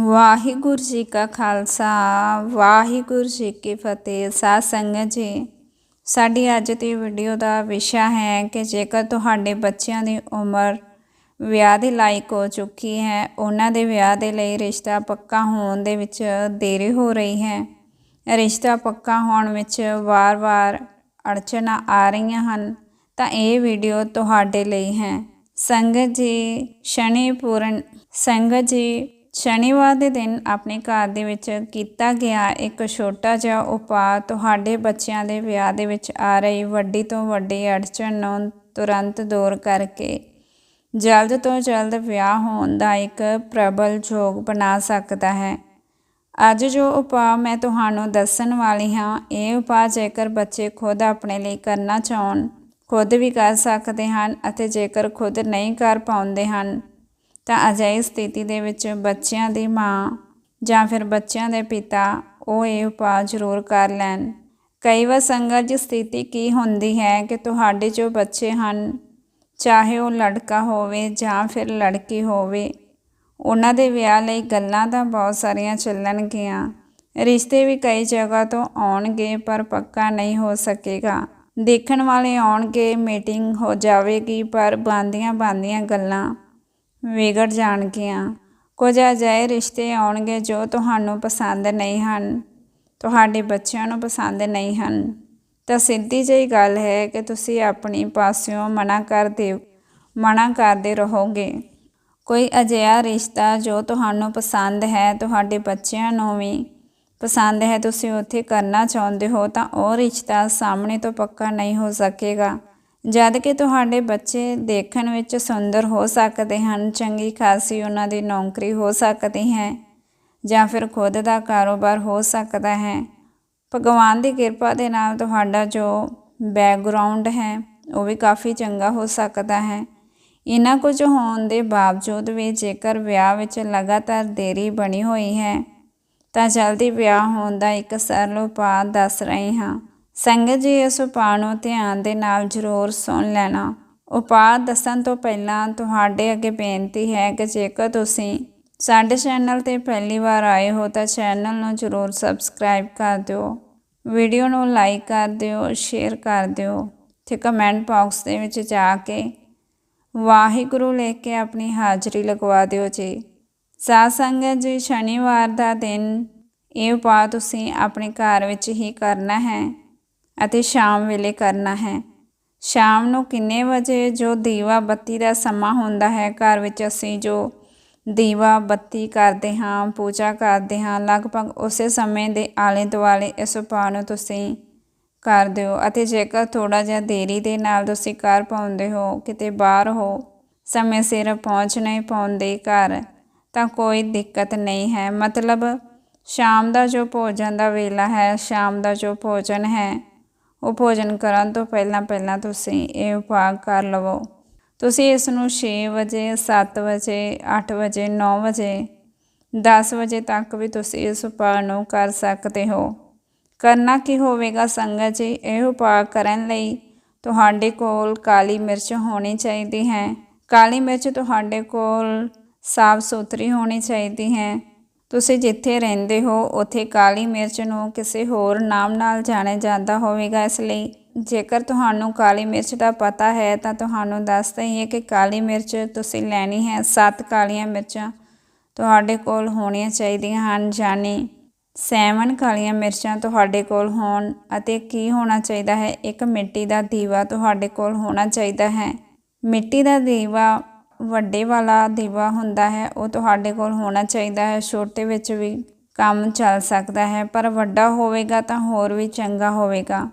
ਵਾਹਿਗੁਰੂ ਜੀ ਕਾ ਖਾਲਸਾ, ਵਾਹਿਗੁਰੂ ਜੀ ਕੀ ਫਤਿਹ। ਸਾਧ ਸੰਗਤ ਜੀ, ਸਾਡੀ ਅੱਜ ਦੀ ਵੀਡੀਓ ਦਾ ਵਿਸ਼ਾ ਹੈ ਕਿ ਜੇਕਰ ਤੁਹਾਡੇ ਬੱਚਿਆਂ ਦੀ ਉਮਰ ਵਿਆਹ ਦੇ ਲਾਇਕ ਹੋ ਚੁੱਕੀ ਹੈ, ਉਹਨਾਂ ਦੇ ਵਿਆਹ ਦੇ ਲਈ ਰਿਸ਼ਤਾ ਪੱਕਾ ਹੋਣ ਦੇ ਵਿੱਚ ਦੇਰੀ ਹੋ ਰਹੀ ਹੈ। ਰਿਸ਼ਤਾ ਪੱਕਾ ਹੋਣ ਵਿੱਚ ਵਾਰ-ਵਾਰ ਅੜਚਨਾ ਆ ਰਹੀਆਂ ਹਨ, ਤਾਂ ਇਹ ਵੀਡੀਓ ਤੁਹਾਡੇ ਲਈ ਹੈ। ਸੰਗਤ ਜੀ ਸ਼ਨੀ ਪੂਰਨ ਸੰਗਤ ਜੀ ਸ਼ਨੀਵਾਰ ਦੇ ਦਿਨ ਆਪਣੇ ਘਰ ਦੇ ਵਿੱਚ ਕੀਤਾ ਗਿਆ ਇੱਕ ਛੋਟਾ ਜਿਹਾ ਉਪਾਅ ਤੁਹਾਡੇ ਬੱਚਿਆਂ ਦੇ ਵਿਆਹ ਦੇ ਵਿੱਚ ਆ ਰਹੀ ਵੱਡੀ ਤੋਂ ਵੱਡੀ ਅੜਚਣ ਨੂੰ ਤੁਰੰਤ ਦੂਰ ਕਰਕੇ ਜਲਦ ਤੋਂ ਜਲਦ ਵਿਆਹ ਹੋਣ ਦਾ ਇੱਕ ਪ੍ਰਬਲ ਯੋਗ ਬਣਾ ਸਕਦਾ ਹੈ। ਅੱਜ ਜੋ ਉਪਾਅ ਮੈਂ ਤੁਹਾਨੂੰ ਦੱਸਣ ਵਾਲੀ ਹਾਂ, ਇਹ ਉਪਾਅ ਜੇਕਰ ਬੱਚੇ ਖੁਦ ਆਪਣੇ ਲਈ ਕਰਨਾ ਚਾਹਣ, ਖੁਦ ਵੀ ਕਰ ਸਕਦੇ ਹਨ ਅਤੇ ਜੇਕਰ ਖੁਦ ਨਹੀਂ ਕਰ ਪਾਉਂਦੇ ਹਨ ਤਾਂ ਅਜਿਹੀ ਸਥਿਤੀ ਦੇ ਵਿੱਚ ਬੱਚਿਆਂ ਦੀ ਮਾਂ ਜਾਂ ਫਿਰ ਬੱਚਿਆਂ ਦੇ ਪਿਤਾ ਉਹ ਇਹ ਉਪਾਅ ਜ਼ਰੂਰ ਕਰ ਲੈਣ। ਕਈ ਵਾਰ ਸੰਗਤ ਦੀ ਸਥਿਤੀ ਕੀ ਹੁੰਦੀ ਹੈ ਕਿ ਤੁਹਾਡੇ ਜੋ ਬੱਚੇ ਹਨ, ਚਾਹੇ ਉਹ ਲੜਕਾ ਹੋਵੇ ਜਾਂ ਫਿਰ ਲੜਕੀ ਹੋਵੇ, ਉਹਨਾਂ ਦੇ ਵਿਆਹ ਲਈ ਗੱਲਾਂ ਤਾਂ ਬਹੁਤ ਸਾਰੀਆਂ ਚੱਲਣਗੀਆਂ। ਰਿਸ਼ਤੇ ਵੀ ਕਈ ਜਗ੍ਹਾ ਤੋਂ ਆਉਣਗੇ ਪਰ ਪੱਕਾ ਨਹੀਂ ਹੋ ਸਕੇਗਾ। ਦੇਖਣ ਵਾਲੇ ਆਉਣਗੇ, ਮੀਟਿੰਗ ਹੋ ਜਾਵੇਗੀ, ਪਰ ਬਾਂਦੀਆਂ ਬਾਂਦੀਆਂ ਗੱਲਾਂ ਵਿਗੜ ਜਾਣਗੀਆਂ। ਕੁਝ ਅਜਿਹੇ ਰਿਸ਼ਤੇ ਆਉਣਗੇ ਜੋ ਤੁਹਾਨੂੰ ਪਸੰਦ ਨਹੀਂ ਹਨ। ਤੁਹਾਡੇ ਬੱਚਿਆਂ ਨੂੰ ਪਸੰਦ ਨਹੀਂ ਹਨ। ਤਾਂ ਸਿੱਧੀ ਜਿਹੀ ਗੱਲ ਹੈ ਕਿ ਤੁਸੀਂ ਆਪਣੀ ਪਾਸਿਓਂ ਮਨਾ ਕਰਦੇ ਮਨਾ ਕਰਦੇ ਰਹੋਗੇ। ਕੋਈ ਅਜਿਹਾ ਰਿਸ਼ਤਾ ਜੋ ਤੁਹਾਨੂੰ ਪਸੰਦ ਹੈ, ਤੁਹਾਡੇ ਬੱਚਿਆਂ ਨੂੰ ਵੀ ਪਸੰਦ ਹੈ, ਤੁਸੀਂ ਉੱਥੇ ਕਰਨਾ ਚਾਹੁੰਦੇ ਹੋ, ਤਾਂ ਉਹ ਰਿਸ਼ਤਾ ਸਾਹਮਣੇ ਤੋਂ ਪੱਕਾ ਨਹੀਂ ਹੋ ਸਕੇਗਾ। ਜਦ ਕਿ ਤੁਹਾਡੇ ਬੱਚੇ ਦੇਖਣ ਵਿੱਚ ਸੁੰਦਰ ਹੋ ਸਕਦੇ ਹਨ, ਚੰਗੀ ਖਾਸੀ ਉਹਨਾਂ ਦੀ ਨੌਕਰੀ ਹੋ ਸਕਦੀ ਹੈ ਜਾਂ ਫਿਰ ਖੁਦ ਦਾ ਕਾਰੋਬਾਰ ਹੋ ਸਕਦਾ ਹੈ। ਭਗਵਾਨ ਦੀ ਕਿਰਪਾ ਦੇ ਨਾਲ ਤੁਹਾਡਾ ਜੋ ਬੈਕਗ੍ਰਾਉਂਡ ਹੈ, ਉਹ ਵੀ ਕਾਫੀ ਚੰਗਾ ਹੋ ਸਕਦਾ ਹੈ। ਇਹਨਾਂ ਕੁਝ ਹੋਣ ਦੇ ਬਾਵਜੂਦ ਵੀ ਜੇਕਰ ਵਿਆਹ ਵਿੱਚ ਲਗਾਤਾਰ ਦੇਰੀ ਬਣੀ ਹੋਈ ਹੈ, ਤਾਂ ਜਲਦੀ ਵਿਆਹ ਹੋਣ ਦਾ ਇੱਕ ਸਰਲ ਉਪਾਅ ਦੱਸ ਰਹੇ ਹਾਂ। ਸੰਗਤ ਜੀ, ਇਸ ਉਪਾਅ ਨੂੰ ਧਿਆਨ ਦੇ ਨਾਲ ਜ਼ਰੂਰ ਸੁਣ ਲੈਣਾ। ਉਪਾਅ ਦੱਸਣ ਤੋਂ ਪਹਿਲਾਂ ਤੁਹਾਡੇ ਅੱਗੇ ਬੇਨਤੀ ਹੈ ਕਿ ਜੇਕਰ ਤੁਸੀਂ ਸਾਡੇ ਚੈਨਲ ਤੇ ਪਹਿਲੀ ਵਾਰ ਆਏ ਹੋ, ਤਾਂ ਚੈਨਲ ਨੂੰ ਜ਼ਰੂਰ ਸਬਸਕ੍ਰਾਈਬ ਕਰ ਦਿਓ। ਵੀਡੀਓ ਨੂੰ ਲਾਈਕ ਕਰ ਦਿਓ, ਸ਼ੇਅਰ ਕਰ ਦਿਓ ਤੇ ਕਮੈਂਟ ਬਾਕਸ ਦੇ ਵਿੱਚ ਜਾ ਕੇ ਵਾਹਿਗੁਰੂ ਲਿਖ ਕੇ ਆਪਣੀ ਹਾਜ਼ਰੀ ਲਗਵਾ ਦਿਓ ਜੀ। ਸਾਧ ਸੰਗਤ ਜੀ, ਸ਼ਨੀਵਾਰ ਦਾ ਦਿਨ, ਇਹ ਉਪਾਅ ਤੁਸੀਂ ਆਪਣੇ ਘਰ ਵਿੱਚ ਹੀ ਕਰਨਾ ਹੈ। ਅਤੇ ਸ਼ਾਮ ਵੇਲੇ ਕਰਨਾ ਹੈ। ਸ਼ਾਮ ਨੂੰ ਕਿੰਨੇ ਵਜੇ ਜੋ ਦੀਵਾ ਬੱਤੀ ਦਾ ਸਮਾਂ ਹੁੰਦਾ ਹੈ, ਘਰ ਵਿੱਚ ਅਸੀਂ ਜੋ ਦੀਵਾ ਬੱਤੀ ਕਰਦੇ ਹਾਂ, ਪੂਜਾ ਕਰਦੇ ਹਾਂ, ਲਗਭਗ ਉਸੇ ਸਮੇਂ ਦੇ ਆਲੇ ਦੁਆਲੇ ਇਸ ਉਪਾਅ ਨੂੰ ਤੁਸੀਂ ਕਰ ਦਿਓ ਅਤੇ ਜੇਕਰ ਥੋੜਾ ਜਿਹਾ ਦੇਰੀ ਦੇ ਨਾਲ ਤੁਸੀਂ ਕਰ ਪਾਉਂਦੇ ਹੋ, ਕਿਤੇ ਬਾਹਰ ਹੋ, ਸਮੇਂ ਸਿਰ ਪਹੁੰਚ ਨਹੀਂ ਪਾਉਂਦੇ ਘਰ, ਤਾਂ ਕੋਈ ਦਿੱਕਤ ਨਹੀਂ ਹੈ। ਮਤਲਬ ਸ਼ਾਮ ਦਾ ਜੋ ਭੋਜਨ ਦਾ ਵੇਲਾ ਹੈ, ਸ਼ਾਮ ਦਾ ਜੋ ਭੋਜਨ ਹੈ ਉਹ ਭੋਜਨ ਕਰਨ ਤੋਂ ਪਹਿਲਾਂ ਪਹਿਲਾਂ ਤੁਸੀਂ ਇਹ ਉਪਾਅ ਕਰ ਲਵੋ। ਤੁਸੀਂ ਇਸ ਨੂੰ 6 ਵਜੇ 7 ਵਜੇ 8 ਵਜੇ 9 ਵਜੇ 10 ਵਜੇ ਤੱਕ ਵੀ ਤੁਸੀਂ ਇਸ ਉਪਾਅ ਨੂੰ ਕਰ ਸਕਦੇ ਹੋ। ਕਰਨਾ ਕੀ ਹੋਵੇਗਾ ਸੰਗਤ ਜੀ? ਇਹ ਉਪਾਅ ਕਰਨ ਲਈ ਤੁਹਾਡੇ ਕੋਲ ਕਾਲੀ ਮਿਰਚ ਹੋਣੀ ਚਾਹੀਦੀ ਹੈ। ਕਾਲੀ ਮਿਰਚ ਤੁਹਾਡੇ ਕੋਲ ਸਾਫ਼ ਸੁਥਰੀ ਹੋਣੀ ਚਾਹੀਦੀ ਹੈ। ਤੁਸੀਂ ਜਿੱਥੇ ਰਹਿੰਦੇ ਹੋ, ਉੱਥੇ ਕਾਲੀ ਮਿਰਚ ਨੂੰ ਕਿਸੇ ਹੋਰ ਨਾਮ ਨਾਲ ਜਾਣਿਆ ਜਾਂਦਾ ਹੋਵੇਗਾ। ਇਸ ਲਈ ਜੇਕਰ ਤੁਹਾਨੂੰ ਕਾਲੀ ਮਿਰਚ ਦਾ ਪਤਾ ਹੈ, ਤਾਂ ਤੁਹਾਨੂੰ ਦੱਸ ਦਈਏ ਕਿ ਕਾਲੀ ਮਿਰਚ ਤੁਸੀਂ ਲੈਣੀ ਹੈ। ਸੱਤ ਕਾਲੀਆਂ ਮਿਰਚਾਂ ਤੁਹਾਡੇ ਕੋਲ ਹੋਣੀਆਂ ਚਾਹੀਦੀਆਂ ਹਨ ਜਾਨੀ ਸੈਵਨ ਕਾਲੀਆਂ ਮਿਰਚਾਂ ਤੁਹਾਡੇ ਕੋਲ ਹੋਣ ਅਤੇ ਕੀ ਹੋਣਾ ਚਾਹੀਦਾ ਹੈ? ਇੱਕ ਮਿੱਟੀ ਦਾ ਦੀਵਾ ਤੁਹਾਡੇ ਕੋਲ ਹੋਣਾ ਚਾਹੀਦਾ ਹੈ। ਮਿੱਟੀ ਦਾ ਦੀਵਾ ਵੱਡੇ ਵਾਲਾ ਦੀਵਾ ਹੁੰਦਾ ਹੈ, ਉਹ ਤੁਹਾਡੇ ਕੋਲ ਹੋਣਾ ਚਾਹੀਦਾ ਹੈ। ਛੋਟੇ ਵਿੱਚ ਵੀ ਕੰਮ ਚੱਲ ਸਕਦਾ ਹੈ, ਪਰ ਵੱਡਾ ਹੋਵੇਗਾ ਤਾਂ ਹੋਰ ਵੀ ਚੰਗਾ ਹੋਵੇਗਾ।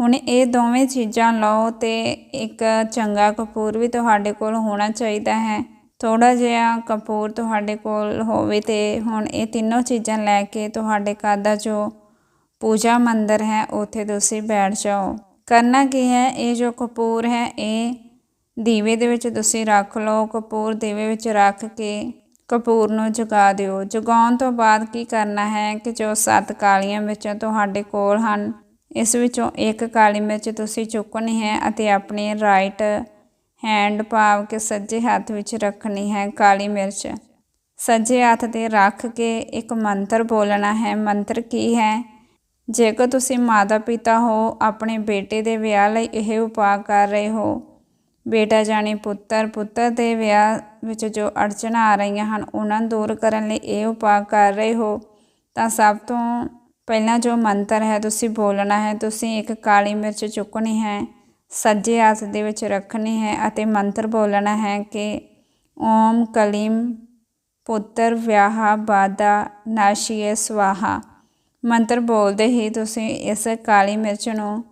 ਹੁਣ ਇਹ ਦੋਵੇਂ ਚੀਜ਼ਾਂ ਲਓ ਤੇ ਇੱਕ ਚੰਗਾ ਕਪੂਰ ਵੀ ਤੁਹਾਡੇ ਕੋਲ ਹੋਣਾ ਚਾਹੀਦਾ ਹੈ। ਥੋੜਾ ਜਿਹਾ ਕਪੂਰ ਤੁਹਾਡੇ ਕੋਲ ਹੋਵੇ ਤੇ ਹੁਣ ਇਹ ਤਿੰਨੋਂ ਚੀਜ਼ਾਂ ਲੈ ਕੇ ਤੁਹਾਡੇ ਘਰ ਦਾ ਜੋ ਪੂਜਾ ਮੰਦਰ ਹੈ, ਉੱਥੇ ਤੁਸੀਂ ਬੈਠ ਜਾਓ। ਕਰਨਾ ਕੀ ਹੈ, ਇਹ ਜੋ ਕਪੂਰ ਹੈ, ਇਹ ਦੀਵੇ ਦੇ ਵਿੱਚ ਤੁਸੀਂ ਰੱਖ ਲਓ, ਕਪੂਰ ਦੀਵੇ ਵਿੱਚ ਰੱਖ ਕੇ ਕਪੂਰ ਨੂੰ ਜਗਾ ਦਿਓ। ਜਗਾਉਣ ਤੋਂ ਬਾਅਦ ਕੀ ਕਰਨਾ ਹੈ ਕਿ ਜੋ ਸੱਤ ਕਾਲੀਆਂ ਮਿਰਚਾਂ ਤੁਹਾਡੇ ਕੋਲ ਹਨ, ਇਸ ਵਿੱਚੋਂ ਇੱਕ ਕਾਲੀ ਮਿਰਚ ਤੁਸੀਂ ਚੁੱਕਣੀ ਹੈ ਅਤੇ ਆਪਣੇ ਰਾਈਟ ਹੈਂਡ ਪਾਵ ਕੇ ਸੱਜੇ ਹੱਥ ਵਿੱਚ ਰੱਖਣੀ ਹੈ ਕਾਲੀ ਮਿਰਚ। ਸੱਜੇ ਹੱਥ ਤੇ ਰੱਖ ਕੇ ਇੱਕ ਮੰਤਰ ਬੋਲਣਾ ਹੈ। ਮੰਤਰ ਕੀ ਹੈ? ਜੇਕਰ ਤੁਸੀਂ ਮਾਤਾ ਪਿਤਾ ਹੋ, ਆਪਣੇ ਬੇਟੇ ਦੇ ਵਿਆਹ ਲਈ ਇਹ ਉਪਾਅ ਕਰ ਰਹੇ ਹੋ ਬੇਟਾ ਜਾਣੀ ਪੁੱਤਰ ਪੁੱਤਰ ਦੇ ਵਿਆਹ ਵਿੱਚ ਜੋ ਅੜਚਣਾ ਆ ਰਹੀਆਂ ਹਨ, ਉਹਨਾਂ ਨੂੰ ਦੂਰ ਕਰਨ ਲਈ ਇਹ ਉਪਾਅ ਕਰ ਰਹੇ ਹੋ। ਤਾਂ ਸਭ ਤੋਂ ਪਹਿਲਾਂ ਜੋ ਮੰਤਰ ਹੈ, ਤੁਸੀਂ ਬੋਲਣਾ ਹੈ, ਤੁਸੀਂ ਇੱਕ ਕਾਲੀ ਮਿਰਚ ਚੁੱਕਣੀ ਹੈ, ਸੱਜੇ ਹੱਥ ਦੇ ਵਿੱਚ ਰੱਖਣੀ ਹੈ ਅਤੇ ਮੰਤਰ ਬੋਲਣਾ ਹੈ ਕਿ ਓਮ ਕਲੀਮ ਪੁੱਤਰ ਵਿਆਹਾ ਬਾਦਾ ਨਾਸ਼ੀਏ ਸਵਾਹਾ। ਮੰਤਰ ਬੋਲਦੇ ਹੀ ਤੁਸੀਂ ਇਸ ਕਾਲੀ ਮਿਰਚ ਨੂੰ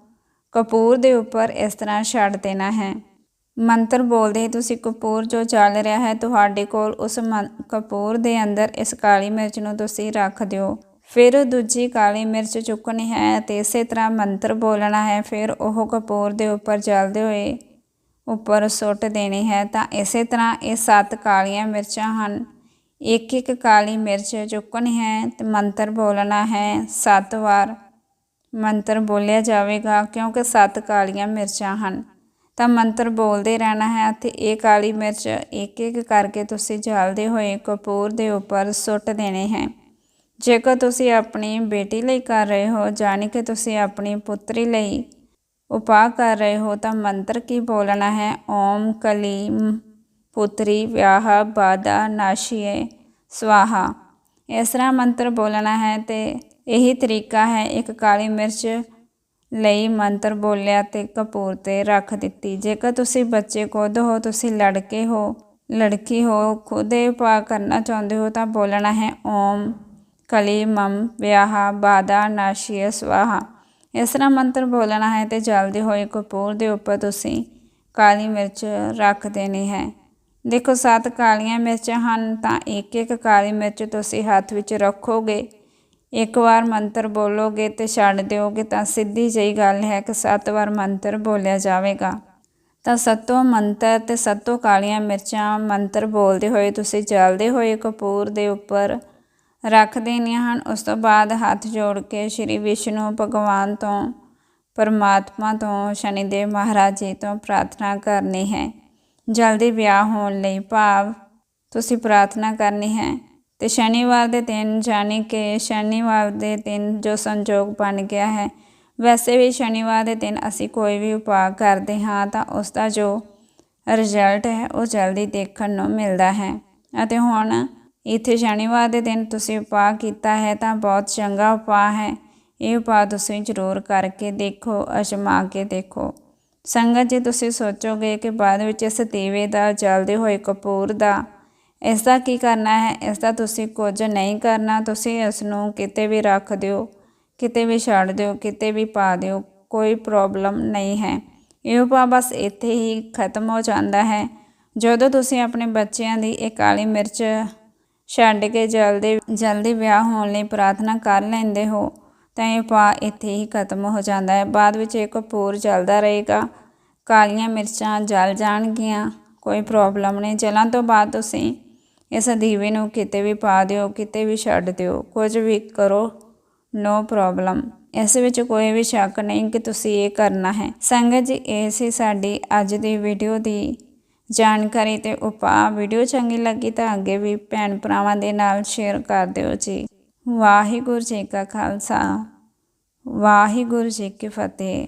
ਕਪੂਰ ਦੇ ਉੱਪਰ ਇਸ ਤਰ੍ਹਾਂ ਛੱਡ ਦੇਣਾ ਹੈ। ਮੰਤਰ ਬੋਲਦੇ ਹੀ ਤੁਸੀਂ ਕਪੂਰ ਜੋ ਚੱਲ ਰਿਹਾ ਹੈ ਤੁਹਾਡੇ ਕੋਲ, ਉਸ ਮੰ- ਕਪੂਰ ਦੇ ਅੰਦਰ ਇਸ ਕਾਲੀ ਮਿਰਚ ਨੂੰ ਤੁਸੀਂ ਰੱਖ ਦਿਓ। ਫਿਰ ਦੂਜੀ ਕਾਲੀ ਮਿਰਚ ਚੁੱਕਣੀ ਹੈ ਤੇ ਇਸੇ ਤਰ੍ਹਾਂ ਮੰਤਰ ਬੋਲਣਾ ਹੈ, ਫਿਰ ਉਹ ਕਪੂਰ ਦੇ ਉੱਪਰ ਜਲਦੇ ਹੋਏ ਉੱਪਰ ਸੁੱਟ ਦੇਣੀ ਹੈ। ਤਾਂ ਇਸੇ ਤਰ੍ਹਾਂ ਇਹ ਸੱਤ ਕਾਲੀਆਂ ਮਿਰਚਾਂ ਹਨ। ਇੱਕ ਇੱਕ ਕਾਲੀ ਮਿਰਚ ਚੁੱਕਣੀ ਹੈ, ਤੇ ਮੰਤਰ ਬੋਲਣਾ ਹੈ ਸੱਤ ਵਾਰ। ਮੰਤਰ ਬੋਲਿਆ ਜਾਵੇਗਾ ਕਿਉਂਕਿ ਸੱਤ ਕਾਲੀਆਂ ਮਿਰਚਾਂ ਹਨ। ਤਾਂ ਮੰਤਰ ਬੋਲਦੇ ਰਹਿਣਾ ਹੈ ਅਤੇ ਇਹ ਕਾਲੀ ਮਿਰਚ ਇੱਕ ਇੱਕ ਕਰਕੇ ਤੁਸੀਂ ਜਲਦੇ ਹੋਏ ਕਪੂਰ ਦੇ ਉੱਪਰ ਸੁੱਟ ਦੇਣੇ ਹੈ। ਜੇਕਰ ਤੁਸੀਂ ਆਪਣੀ ਬੇਟੀ ਲਈ ਕਰ ਰਹੇ ਹੋ ਜਾਣੀ ਕਿ ਤੁਸੀਂ ਆਪਣੀ ਪੁੱਤਰੀ ਲਈ ਉਪਾਅ ਕਰ ਰਹੇ ਹੋ ਤਾਂ ਮੰਤਰ ਕੀ ਬੋਲਣਾ ਹੈ? ਓਮ ਕਲੀਮ ਪੁੱਤਰੀ ਵਿਆਹ ਬਾਦਾ ਨਾਸ਼ੀਏ ਸਵਾਹਾ। ਇਸ ਤਰ੍ਹਾਂ ਮੰਤਰ ਬੋਲਣਾ ਹੈ ਤੇ ਇਹੀ ਤਰੀਕਾ ਹੈ ਇੱਕ ਕਾਲੀ ਮਿਰਚ ਲਈ ਮੰਤਰ ਬੋਲਿਆ ਤੇ ਕਪੂਰ ਤੇ ਰੱਖ ਦਿੱਤੀ। ਜੇਕਰ ਤੁਸੀਂ ਬੱਚੇ ਖੁਦ ਹੋ, ਤੁਸੀਂ ਲੜਕੇ ਹੋ, ਲੜਕੀ ਹੋ, ਖੁਦ ਇਹ ਉਪਾਅ ਕਰਨਾ ਚਾਹੁੰਦੇ ਹੋ ਤਾਂ ਬੋਲਣਾ ਹੈ, ਓਮ ਕਲੀ ਮਮ ਵਿਆਹ ਬਾਦਾ ਨਾਸ਼ੀਏ ਸਵਾਹਾ। ਇਸ ਤਰ੍ਹਾਂ ਮੰਤਰ ਬੋਲਣਾ ਹੈ ਤੇ ਜਲਦੀ ਹੋਏ ਕਪੂਰ ਦੇ ਉੱਪਰ ਤੁਸੀਂ ਕਾਲੀ ਮਿਰਚ ਰੱਖ ਦੇਣੀ ਹੈ। ਦੇਖੋ, ਸੱਤ ਕਾਲੀਆਂ ਮਿਰਚਾਂ ਹਨ ਤਾਂ ਇੱਕ ਇੱਕ ਕਾਲੀ ਮਿਰਚ ਤੁਸੀਂ ਹੱਥ ਵਿੱਚ ਰੱਖੋਗੇ। ਇੱਕ ਵਾਰ ਮੰਤਰ ਬੋਲੋਗੇ ਤੇ ਛੱਡ ਦਿਓਗੇ ਤਾਂ ਸਿੱਧੀ ਜਿਹੀ ਗੱਲ ਹੈ ਕਿ ਸੱਤ ਵਾਰ ਮੰਤਰ ਬੋਲਿਆ ਜਾਵੇਗਾ। ਤਾਂ ਸੱਤੋਂ ਮੰਤਰ ਤੇ ਸੱਤੋਂ ਕਾਲੀਆਂ ਮਿਰਚਾਂ ਮੰਤਰ ਬੋਲਦੇ ਹੋਏ ਤੁਸੀਂ ਜਲਦੇ ਹੋਏ ਕਪੂਰ ਦੇ ਉੱਪਰ ਰੱਖ ਦੇਣੀਆਂ ਹਨ। ਉਸ ਤੋਂ ਬਾਅਦ ਹੱਥ ਜੋੜ ਕੇ ਸ਼੍ਰੀ ਵਿਸ਼ਨੂੰ ਭਗਵਾਨ ਤੋਂ, ਪਰਮਾਤਮਾ ਤੋਂ, ਸ਼ਨੀਦੇਵ ਮਹਾਰਾਜ ਜੀ ਤੋਂ ਪ੍ਰਾਰਥਨਾ ਕਰਨੀ ਹੈ। ਜਲਦੀ ਵਿਆਹ ਹੋਣ ਲਈ ਭਾਵ ਤੁਸੀਂ ਪ੍ਰਾਰਥਨਾ ਕਰਨੀ ਹੈ। ਤੇ ਸ਼ਨੀਵਾਰ ਦੇ ਦਿਨ ਜਾਣੀ ਕਿ ਸ਼ਨੀਵਾਰ ਦੇ ਦਿਨ ਜੋ ਸੰਜੋਗ ਬਣ ਗਿਆ ਹੈ, ਵੈਸੇ ਵੀ ਸ਼ਨੀਵਾਰ ਦੇ ਦਿਨ ਅਸੀਂ ਕੋਈ ਵੀ ਉਪਾਅ ਕਰਦੇ ਹਾਂ ਤਾਂ ਉਸ ਦਾ ਜੋ ਰਿਜ਼ਲਟ ਹੈ, ਉਹ ਜਲਦੀ ਦੇਖਣ ਨੂੰ ਮਿਲਦਾ ਹੈ। ਅਤੇ ਹੁਣ ਇੱਥੇ ਸ਼ਨੀਵਾਰ ਦੇ ਦਿਨ ਤੁਸੀਂ ਉਪਾਅ ਕੀਤਾ ਹੈ ਤਾਂ ਬਹੁਤ ਚੰਗਾ ਉਪਾਅ ਹੈ। ਇਹ ਉਪਾਅ ਤੁਸੀਂ ਜ਼ਰੂਰ ਕਰਕੇ ਦੇਖੋ ਅਜਮਾ ਕੇ ਦੇਖੋ। ਸੰਗਤ ਜੀ, ਤੁਸੀਂ ਸੋਚੋਗੇ ਕਿ ਬਾਅਦ ਵਿੱਚ ਇਸ ਦੀਵੇ ਦਾ, ਜਲਦੇ ਹੋਏ ਕਪੂਰ ਦਾ ਇਸ ਦਾ ਕੀ ਕਰਨਾ ਹੈ? ਇਸ ਦਾ ਤੁਸੀਂ ਕੁਝ ਨਹੀਂ ਕਰਨਾ। ਤੁਸੀਂ ਇਸ ਨੂੰ ਕਿਤੇ ਵੀ ਰੱਖ ਦਿਓ, ਕਿਤੇ ਵੀ ਛੱਡ ਦਿਓ, ਕਿਤੇ ਵੀ ਪਾ ਦਿਓ, ਕੋਈ ਪ੍ਰੋਬਲਮ ਨਹੀਂ ਹੈ। ਇਹ ਉਪਾਅ ਬਸ ਇੱਥੇ ਹੀ ਖਤਮ ਹੋ ਜਾਂਦਾ ਹੈ। ਜਦੋਂ ਤੁਸੀਂ ਆਪਣੇ ਬੱਚਿਆਂ ਦੀ ਇਹ ਕਾਲੀ ਮਿਰਚ ਛੱਡ ਕੇ ਜਲਦੀ ਜਲਦੀ ਵਿਆਹ ਹੋਣ ਲਈ ਪ੍ਰਾਰਥਨਾ ਕਰ ਲੈਂਦੇ ਹੋ, ਤਾਂ ਇਹ ਉਪਾਅ ਇੱਥੇ ਹੀ ਖਤਮ ਹੋ ਜਾਂਦਾ ਹੈ। ਬਾਅਦ ਵਿੱਚ ਇਹ ਕਪੂਰ ਜਲਦਾ ਰਹੇਗਾ। ਕਾਲੀਆਂ ਮਿਰਚਾਂ ਜਲ ਜਾਣਗੀਆਂ, ਕੋਈ ਪ੍ਰੋਬਲਮ ਨਹੀਂ। ਜਲਣ ਤੋਂ ਬਾਅਦ ਤੁਸੀਂ ਇਸ ਦੀਵੇ ਨੂੰ ਕਿਤੇ ਵੀ ਪਾ ਦਿਓ, ਕਿਤੇ ਵੀ ਛੱਡ ਦਿਓ, ਕੁਝ ਵੀ ਕਰੋ ਨੋ ਪ੍ਰੋਬਲਮ ਇਸ ਵਿੱਚ ਕੋਈ ਵੀ ਸ਼ੱਕ ਨਹੀਂ ਕਿ ਤੁਸੀਂ ਇਹ ਕਰਨਾ ਹੈ। ਸੰਗਤ ਜੀ, ਇਹ ਸੀ ਸਾਡੀ ਅੱਜ ਦੀ ਵੀਡੀਓ ਦੀ ਜਾਣਕਾਰੀ ਤੇ ਉਪਾਅ। ਵੀਡੀਓ ਚੰਗੀ ਲੱਗੀ ਤਾਂ ਅੱਗੇ ਵੀ ਭੈਣ ਭਰਾਵਾਂ ਦੇ ਨਾਲ ਸ਼ੇਅਰ ਕਰ ਦਿਓ ਜੀ। ਵਾਹਿਗੁਰੂ ਜੀ ਕਾ ਖਾਲਸਾ, ਵਾਹਿਗੁਰੂ ਜੀ ਕੀ ਫਤਿਹ।